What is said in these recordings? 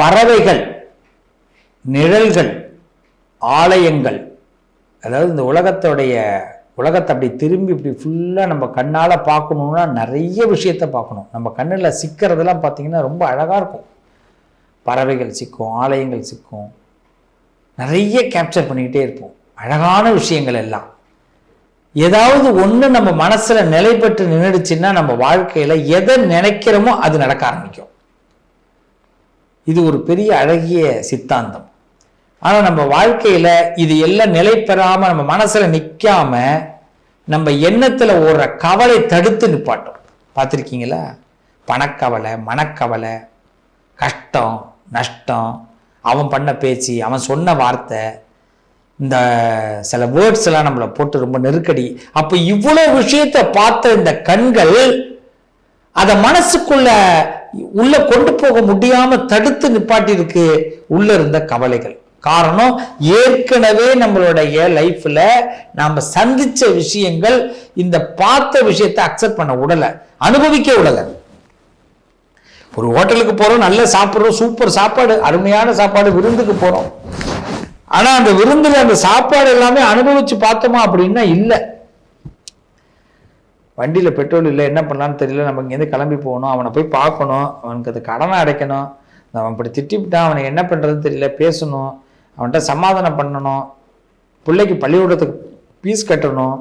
பறவைகள் நிழல்கள் ஆலயங்கள். அதாவது இந்த உலகத்தோடைய உலகத்தை அப்படி திரும்பி இப்படி ஃபுல்லாக நம்ம கண்ணால் பார்க்கணுன்னா நிறைய விஷயத்த பார்க்கணும். நம்ம கண்ணில் சிக்கிறதெல்லாம் பார்த்தீங்கன்னா ரொம்ப அழகாக இருக்கும். பறவைகள் சிக்கும் ஆலயங்கள் சிக்கும். நிறைய கேப்சர் பண்ணிக்கிட்டே இருப்போம். அழகான விஷயங்கள் எல்லாம். ஏதாவது ஒன்று நம்ம மனசில் நிலைப்பட்டு பெற்று நின்றுடுச்சுன்னா நம்ம வாழ்க்கையில் எதை நினைக்கிறோமோ அது நடக்க ஆரம்பிக்கும். இது ஒரு பெரிய அழகிய சித்தாந்தம். ஆனால் நம்ம வாழ்க்கையில் இது எல்லாம் நிலை பெறாமல் நம்ம மனசில் நிற்காம நம்ம எண்ணத்தில் ஓடுற கவலை தடுத்து நிப்பாட்டோம் பார்த்துருக்கீங்களா? பணக்கவலை மனக்கவலை கஷ்டம் நஷ்டம் அவன் பண்ண பேச்சு அவன் சொன்ன வார்த்தை இந்த சில வேர்ட்ஸ் எல்லாம் நம்மளை போட்டு ரொம்ப நெருக்கடி. அப்போ இவ்வளோ விஷயத்தை பார்த்த இந்த கண்கள் அதை மனசுக்குள்ள உள்ள கொண்டு போக முடியாம தடுத்து நிப்பாட்டி இருக்கு உள்ள இருந்த கவலைகள். காரணம் ஏற்கனவே நம்மளுடைய லைஃப்ல நாம சந்திச்ச விஷயங்கள் இந்த பார்த்த விஷயத்தை அக்செப்ட் பண்ண விடலை அனுபவிக்க விடலை ஒரு ஹோட்டலுக்கு போறோம் நல்ல சாப்பிட்றோம் சூப்பர் சாப்பாடு அருமையான சாப்பாடு விருந்துக்கு போறோம். ஆனா அந்த விருந்துல அந்த சாப்பாடு எல்லாமே அனுபவிச்சு பார்த்தோமா அப்படின்னா இல்லை. வண்டியில் பெட்ரோல் இல்லை என்ன பண்ணலான்னு தெரியல. நம்ம இங்கேருந்து கிளம்பி போகணும். அவனை போய் பார்க்கணும். அவனுக்கு அது கடனை அடைக்கணும். அவன் இப்படி திட்டிவிட்டான். அவனை என்ன பண்ணுறதுன்னு தெரியல. பேசணும். அவன்கிட்ட சமாதானம் பண்ணணும். பிள்ளைக்கு பள்ளிக்கூடத்துக்கு ஃபீஸ் கட்டணும்.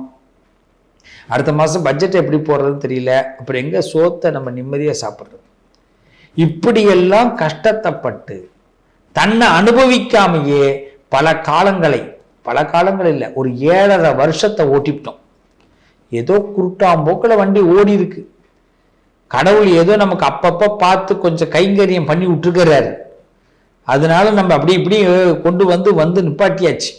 அடுத்த மாதம் பட்ஜெட் எப்படி போடுறதுன்னு தெரியல. அப்புறம் எங்கே சோத்தை நம்ம நிம்மதியாக சாப்பிட்றது? இப்படியெல்லாம் கஷ்டத்தைப்பட்டு தன்னை அனுபவிக்காமையே பல காலங்களை பல காலங்கள் இல்லை ஒரு ஏழரை வருஷத்தை ஓட்டிவிட்டோம். ஏதோ குருட்டாம்போக்கில் வண்டி ஓடி இருக்கு. கடவுள் ஏதோ நமக்கு அப்பப்போ பார்த்து கொஞ்சம் கைங்கரியம் பண்ணி விட்டுருக்கிறாரு. அதனால நம்ம அப்படி இப்படி கொண்டு வந்து வந்து நிப்பாட்டியாச்சு.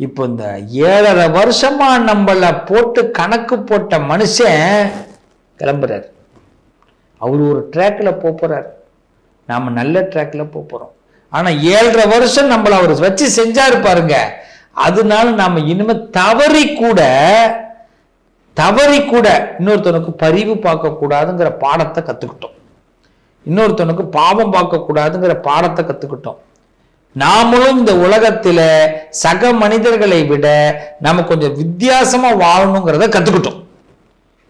இப்போ இந்த ஏழரை வருஷமா நம்மளை போட்டு கணக்கு போட்ட மனுஷன் கிளம்புறாரு. அவர் ஒரு ட்ராக்கில் போகிறார் நாம் நல்ல ட்ராக்கில் போகிறோம் ஆனால் ஏழரை வருஷம் நம்மளை அவர் வச்சு செஞ்சாரு பாருங்க. அதனால நாம் இனிமே தவறி கூட தவறி கூட இன்னொருத்தனுக்கு பரிவு பார்க்கக்கூடாதுங்கிற பாடத்தை கற்றுக்கிட்டோம் இன்னொருத்தனுக்கு பாவம் பார்க்கக்கூடாதுங்கிற பாடத்தை கற்றுக்கிட்டோம் நாமளும் இந்த உலகத்தில் சக மனிதர்களை விட நம்ம கொஞ்சம் வித்தியாசமாக வாழணுங்கிறத கற்றுக்கிட்டோம்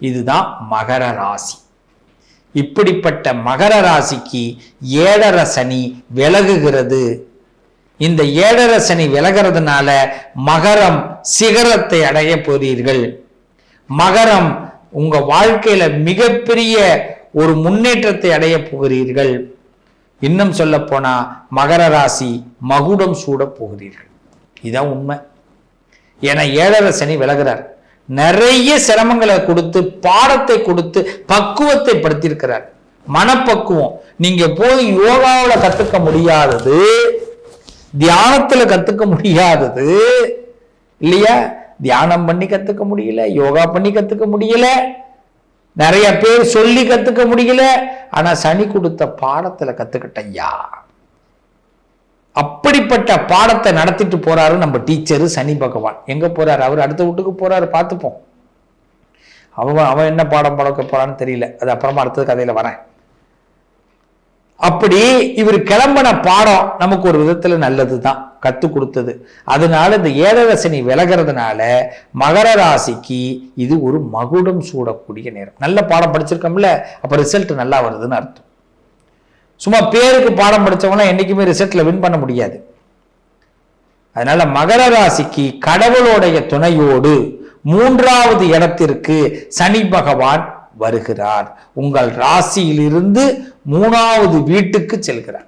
இதுதான் மகர ராசி. இப்படிப்பட்ட மகர ராசிக்கு ஏழர சனி விலகுகிறது. இந்த ஏழர சனி விலகிறதுனால மகரம் சிகரத்தை அடைய போறீர்கள். மகரம். உங்க வாழ்க்கையில மிகப்பெரிய ஒரு முன்னேற்றத்தை அடைய போகிறீர்கள். இன்னும் சொல்ல போனா மகர ராசி மகுடம் சூட போகிறீர்கள். இதான் உண்மை. ஏன்னா ஏழரை சனி விலகிறார். நிறைய சிரமங்களை கொடுத்து பாடத்தை கொடுத்து பக்குவத்தை படுத்தியிருக்கிறார். மனப்பக்குவம். நீங்க போய் யோகாவில் கத்துக்க முடியாதது தியானத்துல கத்துக்க முடியாதது இல்லையா? தியானம் பண்ணி கத்துக்க முடியல யோகா பண்ணி கத்துக்க முடியல. நிறைய பேர் சொல்லி கத்துக்க முடியல. ஆனா சனி கொடுத்த பாடத்துல கத்துக்கிட்டையா அப்படிப்பட்ட பாடத்தை நடத்திட்டு போறாரு நம்ம டீச்சரு சனி பகவான். எங்க போறாரு? அவர் அடுத்த வீட்டுக்கு போறாரு பார்த்துப்போம். அவன் அவன் என்ன பாடம் பழக்க போறான்னு தெரியல. அது அப்புறமா அடுத்தது கதையில வரேன். அப்படி இவர் கிளம்பின பாடம் நமக்கு ஒரு விதத்துல நல்லது தான் கத்து கொடுத்தது. அதனால இந்த ஏழரை விலகிறதுனால மகர ராசிக்கு இது ஒரு மகுடம் சூடக்கூடிய நேரம். நல்ல பாடம் படிச்சிருக்கோம்ல அப்ப ரிசல்ட் நல்லா வருதுன்னு அர்த்தம். சும்மா பேருக்கு பாடம் படிச்சவங்களாம் என்னைக்குமே ரிசல்ட்ல வின் பண்ண முடியாது. அதனால மகர ராசிக்கு கடவுளுடைய துணையோடு மூன்றாவது இடத்திற்கு சனி பகவான் வருகிறார். உங்கள் ராசியிலிருந்து மூணாவது வீட்டுக்கு செல்கிறார்.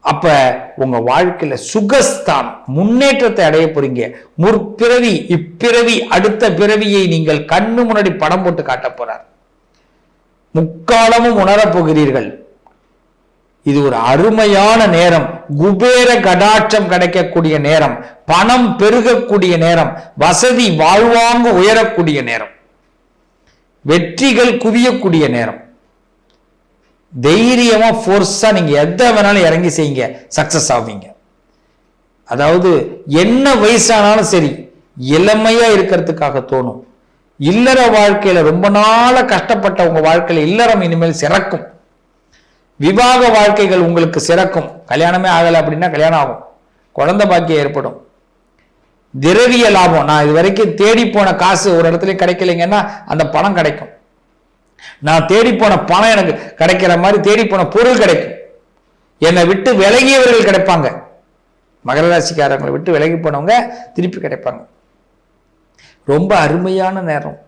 அப்ப உங்க வாழ்க்கையில சுகஸ்தான் முன்னேற்றத்தை அடைய போறீங்க. முற்பிறவி இப்பிறவி அடுத்த பிறவியை நீங்கள் கண்ணு முன்னாடி படம் போட்டு காட்ட போறார். முக்காலமும் உணரப் போகிறீர்கள். இது ஒரு அருமையான நேரம். குபேர கடாட்சம் கிடைக்கக்கூடிய நேரம். பணம் பெருகக்கூடிய நேரம். வசதி வாழ்வாங்கு உயரக்கூடிய நேரம். வெற்றிகள் குவியக்கூடிய நேரம். தைரியமா ஃபோர்ஸா நீங்க எதை வேணாலும் இறங்கி செய்யுங்க சக்சஸ் ஆவீங்க. அதாவது என்ன வயசானாலும் சரி இளமையா இருக்கிறதுக்காக தோணும். இல்லற வாழ்க்கையில ரொம்ப நாள கஷ்டப்பட்ட உங்க வாழ்க்கையில இல்லறம் இனிமேல் சிறக்கும். விவாக வாழ்க்கைகள் உங்களுக்கு சிறக்கும். கல்யாணமே ஆகலை அப்படின்னா கல்யாணம் ஆகும். குழந்தை பாக்கியம் ஏற்படும். திரவிய லாபம். நான் இது வரைக்கும் தேடி போன காசு ஒரு இடத்துல கிடைக்கலைங்கன்னா அந்த பணம் கிடைக்கும். நான் தேடி போன பணம் எனக்கு கிடைக்கிற மாதிரி தேடி போன பொருள் கிடைக்கும். என்னை விட்டு விலகியவர்கள் கிடைப்பாங்க. மகர ராசிக்காரங்களை விட்டு விலகி போனவங்க திருப்பி கிடைப்பாங்க. ரொம்ப அருமையான நேரம்.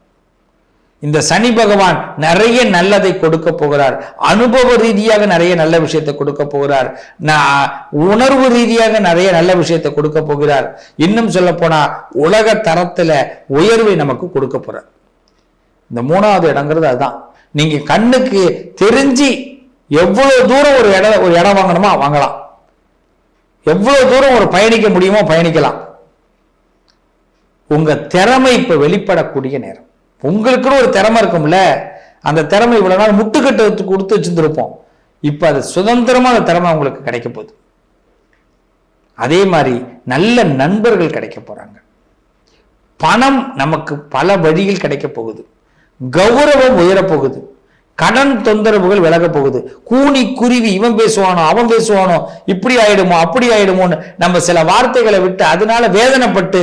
இந்த சனி பகவான் நிறைய நல்லதை கொடுக்க போகிறார். அனுபவ ரீதியாக நிறைய நல்ல விஷயத்தை கொடுக்க போகிறார். நான் உணர்வு ரீதியாக நிறைய நல்ல விஷயத்தை கொடுக்க போகிறார். இன்னும் சொல்ல போனா உலக தரத்துல உயர்வை நமக்கு கொடுக்க போறார். இந்த மூணாவது இடங்கிறது அதுதான். நீங்க கண்ணுக்கு தெரிஞ்சு எவ்வளவு தூரம் ஒரு இடம் ஒரு இடம் வாங்கணுமோ வாங்கலாம். எவ்வளவு தூரம் ஒரு பயணிக்க முடியுமோ பயணிக்கலாம். உங்க திறமை இப்ப வெளிப்படக்கூடிய நேரம். உங்களுக்குன்னு ஒரு திறமை இருக்கும்ல அந்த திறமை இவ்வளோ நாள் முட்டுக்கட்டை கொடுத்து வச்சுருந்துருப்போம். இப்போ அது சுதந்திரமாக அந்த திறமை அவங்களுக்கு கிடைக்க போகுது. அதே மாதிரி நல்ல நண்பர்கள் கிடைக்க போகிறாங்க பணம் நமக்கு பல வழியில் கிடைக்க போகுது. கௌரவம் உயரப் போகுது. கடன் தொந்தரவுகள் விலக போகுது. கூனி குருவி இவன் பேசுவானோ அவன் பேசுவானோ இப்படி ஆயிடுமோ அப்படி ஆயிடுமோன்னு நம்ம சில வார்த்தைகளை விட்டு அதனால வேதனைப்பட்டு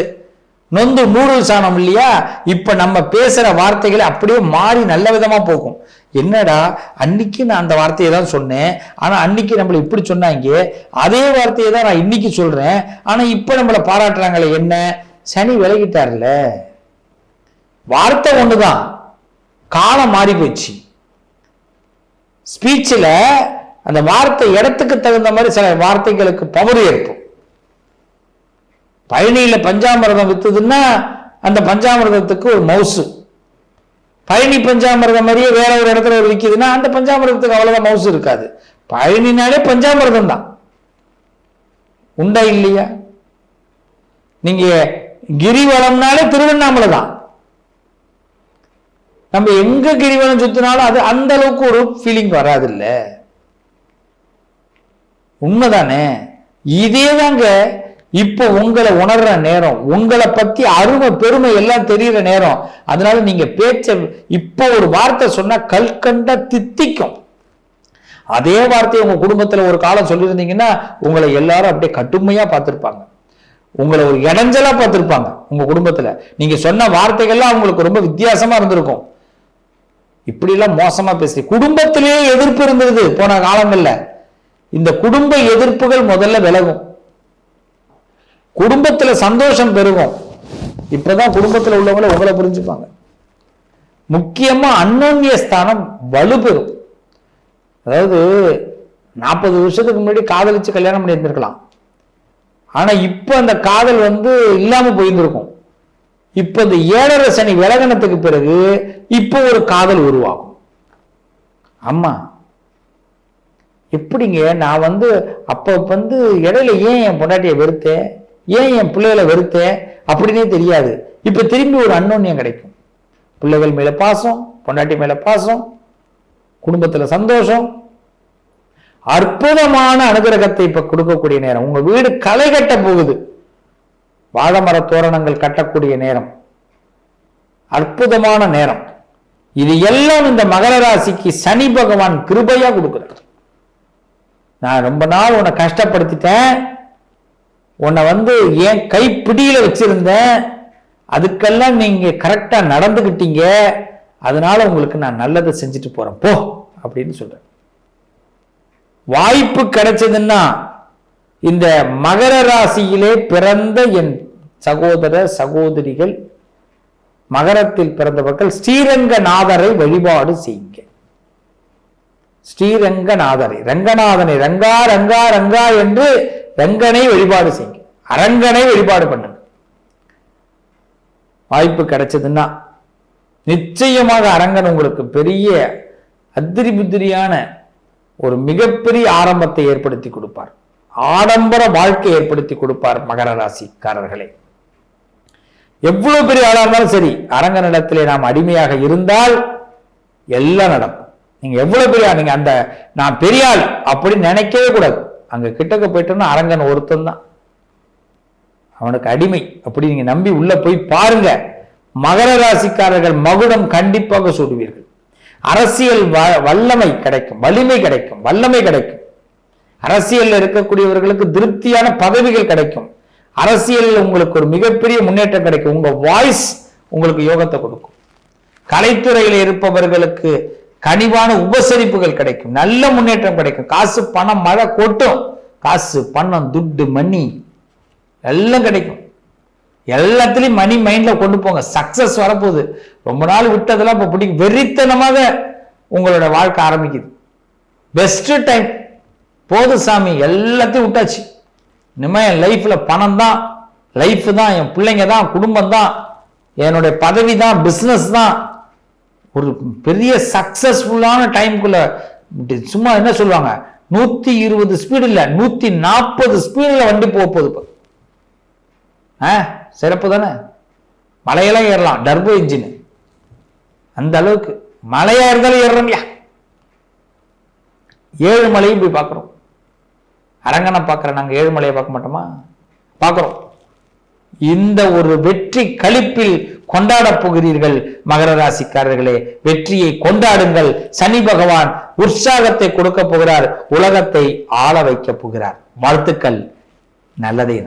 நொந்து மூடல் சாணம் இல்லையா? இப்ப நம்ம பேசுற வார்த்தைகளை அப்படியே மாறி நல்ல விதமா போகும். என்னடா அன்னைக்கு நான் அந்த வார்த்தையை தான் சொன்னேன். ஆனா அன்னைக்கு நம்மளை இப்படி சொன்னாங்க. அதே வார்த்தையை தான் நான் இன்னைக்கு சொல்றேன். ஆனா இப்ப நம்மளை பாராட்டுறாங்களே என்ன? சனி விலகிட்டார்ல. வார்த்தை ஒண்ணுதான். காலம் மாறி போச்சு. ஸ்பீச்சில் அந்த வார்த்தை இடத்துக்கு தகுந்த மாதிரி சில வார்த்தைகளுக்கு பவர் ஏற்படும். பழனியில் பஞ்சாமிரதம் வித்துதுன்னா அந்த பஞ்சாமிரதத்துக்கு ஒரு மவுசு. பழனி பஞ்சாமிரதம் மாதிரியே வேற ஒரு இடத்துல ஒரு விற்கிதுன்னா அந்த பஞ்சாமிரதத்துக்கு அவ்வளோதான் மவுசு இருக்காது. பழனினாலே பஞ்சாமிரதம் தான். உண்டா இல்லையா? நீங்க கிரிவலம்னாலே திருவண்ணாமலை தான். நம்ம எங்க கிரிவலம் சுத்தினாலும் அது அந்த அளவுக்கு ஒரு ஃபீலிங் வராது இல்லை உண்மைதானே? இதே தாங்க இப்போ உங்களை உணர்ற நேரம் உங்களை பத்தி அருமை பெருமை எல்லாம் தெரியுற நேரம். அதனால நீங்க பேச்ச இப்போ ஒரு வார்த்தை சொன்னா கல்கண்ட தித்திக்கும். அதே வார்த்தையை உங்க குடும்பத்துல ஒரு காலம் சொல்லியிருந்தீங்கன்னா உங்களை எல்லாரும் அப்படியே கட்டுமையா பார்த்திருப்பாங்க. உங்களை ஒரு இடைஞ்சலா பார்த்திருப்பாங்க உங்க குடும்பத்துல. நீங்க சொன்ன வார்த்தைகள்லாம் அவங்களுக்கு ரொம்ப வித்தியாசமா இருந்திருக்கும். இப்படி எல்லாம் மோசமா பேசி குடும்பத்திலேயே எதிர்ப்பு இருந்தது போன காலங்கள்ல. இந்த குடும்ப எதிர்ப்புகள் முதல்ல விலகும். குடும்பத்துல சந்தோஷம் பெருகும். இப்பதான் குடும்பத்துல உள்ளவங்களை உங்களை புரிஞ்சுப்பாங்க. முக்கியமா அன்னோன்ய ஸ்தானம் வலுப்பெறும். அதாவது நாற்பது வருஷத்துக்கு முன்னாடி காதலிச்சு கல்யாணம் பண்ணி இருந்திருக்கலாம் ஆனா இப்ப அந்த காதல் வந்து இல்லாம போயிருந்திருக்கும். இப்ப இந்த ஏழரை சனி விலகனத்துக்கு பிறகு இப்போ ஒரு காதல் உருவாகும். அம்மா எப்படிங்க நான் வந்து அப்ப வந்து இடையில ஏன் என் பொண்டாட்டியை வெறுத்தேன் ஏன் என் பிள்ளைகளை வெறுத்தேன் அப்படின்னே தெரியாது. இப்போ திரும்பி ஒரு அன்னோன்யம் கிடைக்கும். பிள்ளைகள் மேல பாசம் பொண்டாட்டி மேல பாசம் குடும்பத்தில் சந்தோஷம். அற்புதமான அனுகிரகத்தை இப்ப கொடுக்கக்கூடிய நேரம். உங்க வீடு களை கட்ட போகுது. வாழமர தோரணங்கள் கட்டக்கூடிய நேரம். அற்புதமான நேரம். இது எல்லாம் இந்த மகர ராசிக்கு சனி பகவான் கிருபையா கொடுக்கிறார். நான் ரொம்ப நாள் உன்னை கஷ்டப்படுத்திட்டேன். உன்னை வந்து என் கைப்பிடியில் வச்சிருந்தேன்? அதுக்கெல்லாம் நீங்கள் கரெக்டாக நடந்துக்கிட்டீங்க அதனால உங்களுக்கு நான் நல்லதை செஞ்சுட்டு போகிறேன் போ அப்படின்னு சொல்கிறேன் வாய்ப்பு கிடைச்சதுன்னா இந்த மகர ராசியிலே பிறந்த என் சகோதர சகோதரிகள் மகரத்தில் பிறந்தவர்கள் ஸ்ரீரங்கநாதரை வழிபாடு செய்யுங்க. ஸ்ரீரங்கநாதரை ரங்கநாதனை ரங்கா ரங்கா ரங்கா என்று ரங்கனை வழிபாடு செய்யுங்க. அரங்கனை வழிபாடு பண்ணுங்க. வாய்ப்பு கிடைச்சதுன்னா நிச்சயமாக அரங்கன் உங்களுக்கு பெரிய அத்திரி புத்திரியான ஒரு மிகப்பெரிய ஆரம்பத்தை ஏற்படுத்தி கொடுப்பார். ஆடம்பர வாழ்க்கை ஏற்படுத்தி கொடுப்பார் மகர ராசிக்காரர்களே. எவ்வளவு பெரிய ஆளா இருந்தாலும் சரி அரங்கனிடத்திலே நாம் அடிமையாக இருந்தால் எல்லாம் நடக்கும். நீங்க எவ்வளவு பெரிய நீங்க அந்த நான் பெரிய ஆள் அப்படின்னு நினைக்கவே கூடாது. அங்க கிட்டக்க போயிட்டோம்னா அரங்கன் ஒருத்தன் தான் அவனுக்கு அடிமை. அப்படி நீங்கள் நம்பி உள்ளே போய் பாருங்க. மகர ராசிக்காரர்கள் மகுடம் கண்டிப்பாக சூடுவீர்கள். அரசியல் வ- வல்லமை கிடைக்கும். வலிமை கிடைக்கும். வல்லமை கிடைக்கும். அரசியல்ல இருக்கக்கூடியவர்களுக்கு திருப்தியான பதவிகள் கிடைக்கும். அரசியலில் உங்களுக்கு ஒரு மிகப்பெரிய முன்னேற்றம் கிடைக்கும். உங்க வாய்ஸ் உங்களுக்கு யோகத்தை கொடுக்கும். கலைத்துறையில் இருப்பவர்களுக்கு கனிவான உபசரிப்புகள் கிடைக்கும். நல்ல முன்னேற்றம் கிடைக்கும். காசு பணம் மழை கொட்டும். காசு பணம் துட்டு மணி எல்லாம் கிடைக்கும். எல்லாத்துலேயும் மணி மைண்டில் கொண்டு போங்க. சக்ஸஸ் வரப்போகுது. ரொம்ப நாள் விட்டதெல்லாம் இப்போ பிடிக்கும். வெறித்தனமாக உங்களோட வாழ்க்கை ஆரம்பிக்குது. பெஸ்ட் டைம் போது சாமி. எல்லாத்தையும் விட்டாச்சு. இனிமேல் என் லைஃப்பில் பணம் தான். லைஃப் தான். என் பிள்ளைங்க தான். குடும்பம் தான். என்னுடைய பதவி தான். பிஸ்னஸ் தான். ஒரு பெரிய சக்சஸ்ஃபுல்லான டைம்குள்ள சும்மா என்ன சொல்லுவாங்க? நூத்தி இருபது ஸ்பீடு இல்ல நூத்தி நாற்பது ஸ்பீடுல வண்டி போக போகுது இப்போ. ஆ சிறப்பு தானே? மலையெல்லாம் ஏறலாம் டர்போ இன்ஜின். அந்த அளவுக்கு. மலையா இருந்தாலும் ஏறுறோம்யா ஏழு மலையும் போய் பார்க்குறோம். அரங்கனை பார்க்குற நாங்கள் ஏழு மலையை பார்க்க மாட்டோமா? பார்க்குறோம். இந்த ஒரு வெற்றி களிப்பில் கொண்டாடப் போகிறீர்கள் மகர ராசிக்காரர்களே. வெற்றியை கொண்டாடுங்கள். சனி பகவான் உற்சாகத்தை கொடுக்க போகிறார். உலகத்தை ஆள வைக்க போகிறார். வாழ்த்துக்கள். நல்லதே